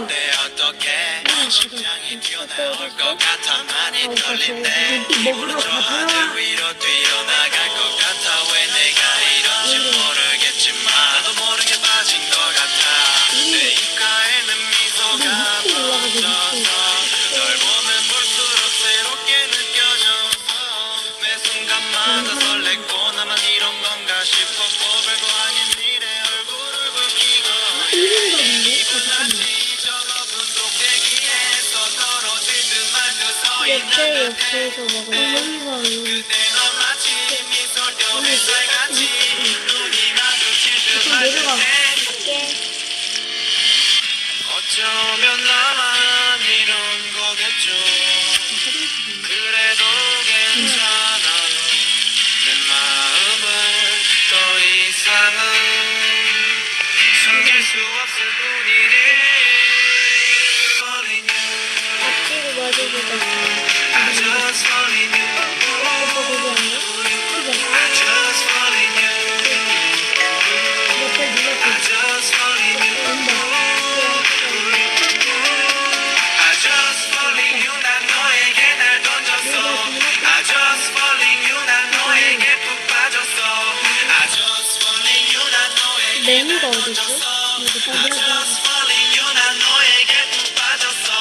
때 어떻게 심장이 뛰어나올 것 같아 많이 떨린대 먹으러 저 가자. 하늘 위로 뛰어나 옆에 옆에서 넌 마치 미 메뉴가 푹 빠졌어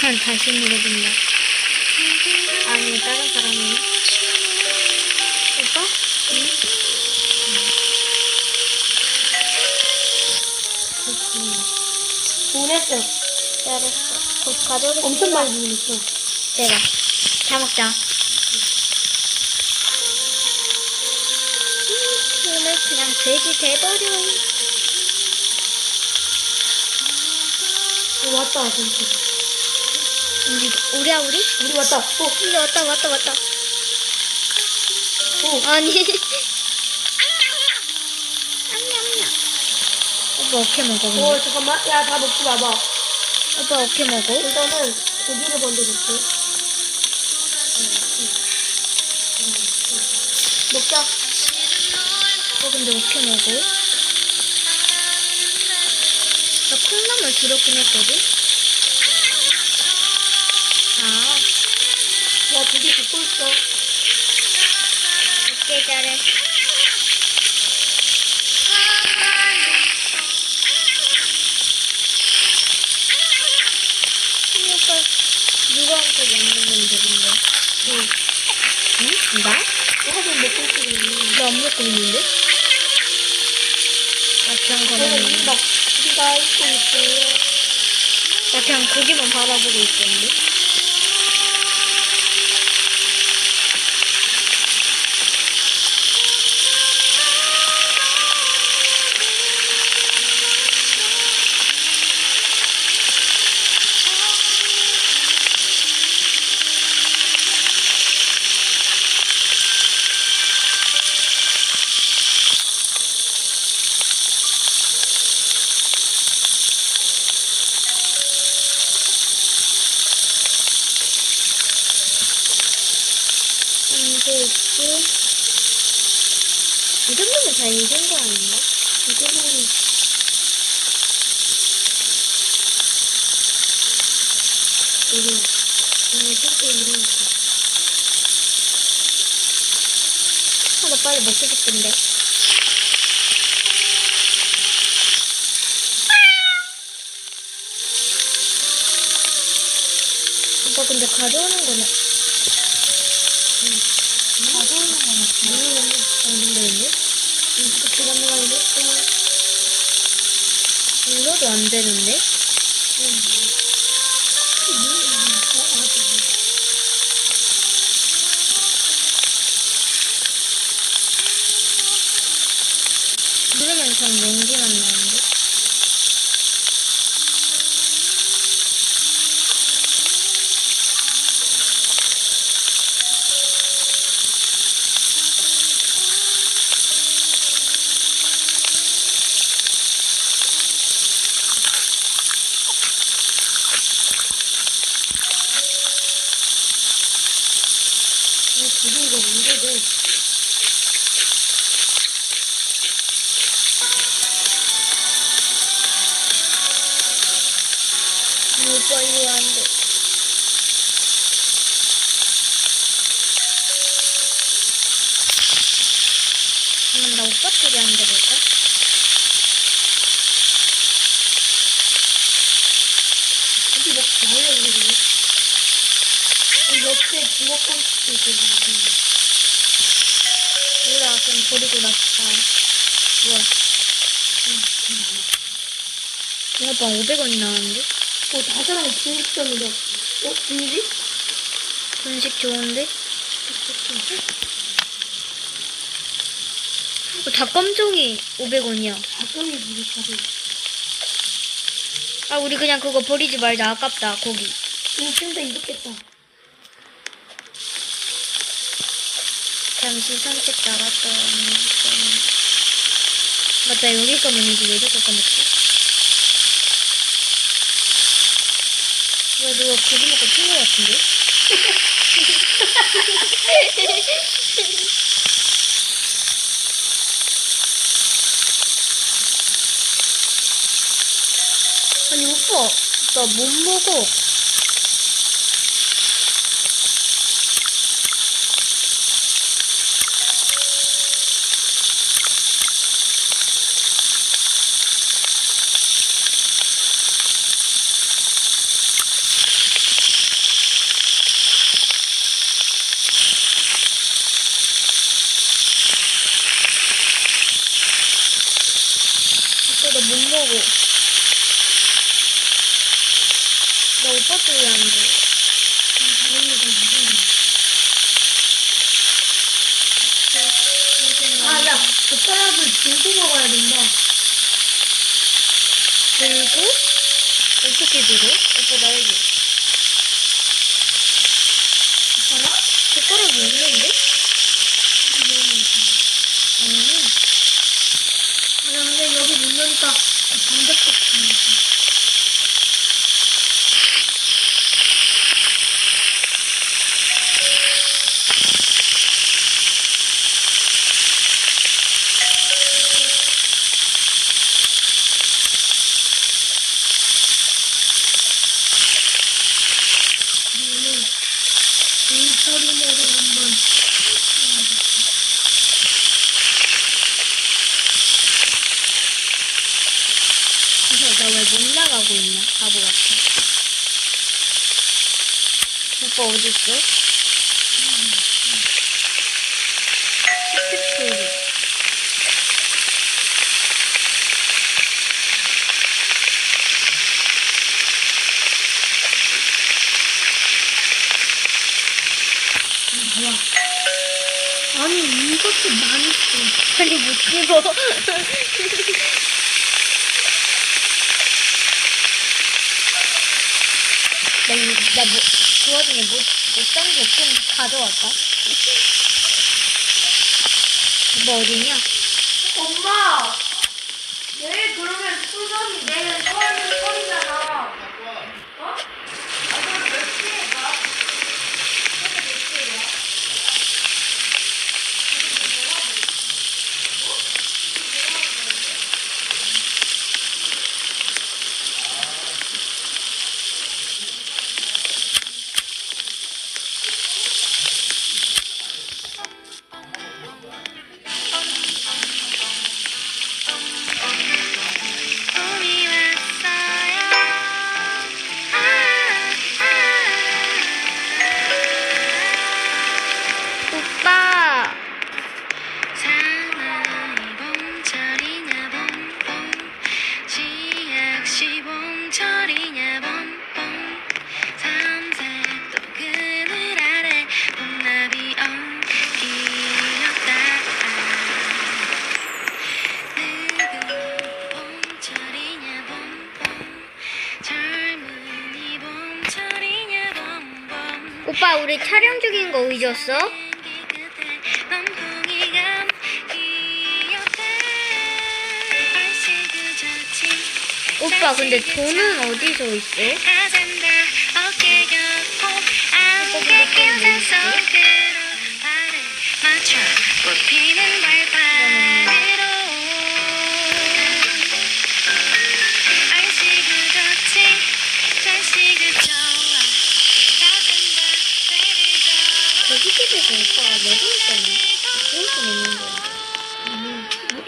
한 다시 물어본다. 아니 다른 사람이네. 오빠? 응? 보냈어. 잘했어. 곧 가져오겠습니다. 엄청 많이 보냈어. 내가. 다 먹자. 오늘 그냥 돼지 돼버려. 어, 왔다, 진짜. 우리, 우리야, 우리? 우리 왔다. 어, 우리 왔다, 왔다, 왔다. 어. 아니. 오빠 어떻게 먹어, 근데? 어, 잠깐만. 야, 다 먹지 마봐. 오빠 어떻게 먹어? 일단은 고기를 먼저 넣게. 먹자. 어, 근데 어떻게 먹어? 나 콩나물 들었긴 했거든? 아, 야, 고기 굽고 있어. 잘해. 이 오빠, 누구한테 먹는 건데, 근데? 응. 응? 나? 좀 먹고 있어. 나안 먹고 있는데? 나 그냥 가만히 이긴다. 우리가 입고 있어요. 나 그냥 고기만 바라보고 있었는데? 이 정도면 다 익은 거 아닌가? 이 정도면 이거. 이거 속도 이런 거. 아, 나 빨리 먹고 싶은데 오빠 근데 가져오는 거는 눌러도 안 되는데? 누르면 전 연기만 나는 데? 이거 이거 언제 돼? 너무 빨리 안 돼. 그러면 나 오빠 쪽에 앉아볼까? 어디 막 나올려 그러네. 이 옆에 부엌 콘스트 있는데. 몰라, 그럼 버리고 놨다. 뭐야? 이거 봐, 500원이 나왔는데? 어, 다사랑 중국점이다. 어, 뭐지? 분식 좋은데? 어, 닭감정이 500원이야. 가끔이 부족하대. 아, 우리 그냥 그거 버리지 말자. 아깝다, 고기. 이거 찐다 이렇겠다. 잠시 산책 오는 좀- 맞다, 여기 거면 이제 왜 자꾸 까먹지? 왜 누가 고기 먹고 튄거 같은데? 아니, 오빠, 나 못 먹어. 못 먹어. 나 오빠 쪽에 앉아. 아, 야, 젓가락을 들고 먹어야 된다. 들고? 어떻게 들어? 오빠 나에게. 젓가락? 젓가락이 있는데? 음. 아, 야, 근데 여기 문 여니까 반대쪽 가. 이 처리를 한번 그래서 나 왜 못 나가고 있냐? 바보 같아. 오빠 어딨어? 시프트. 좋아. 아니, 이것도 많이 써. 아니 못 집어. 나, 뭐, 그 와중에 못, 못산 거좀 가져갈까? 오빠 어디냐? 엄마! 내일 그러면 수전이 내일 서하는 설이잖아. 우리 촬영 중인 거 잊었어? 오빠 근데 돈은 어디서 있어?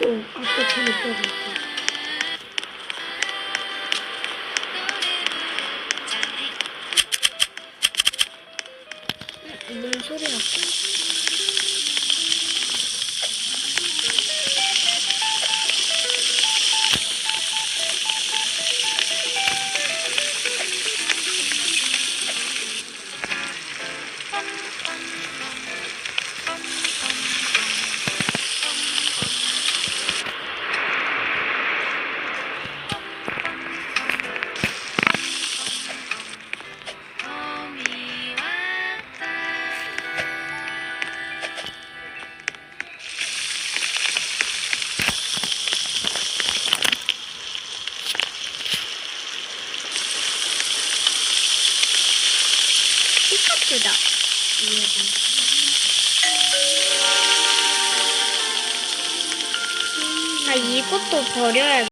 Aslında çelikler yapıyor. 아, 이것도 버려야겠다.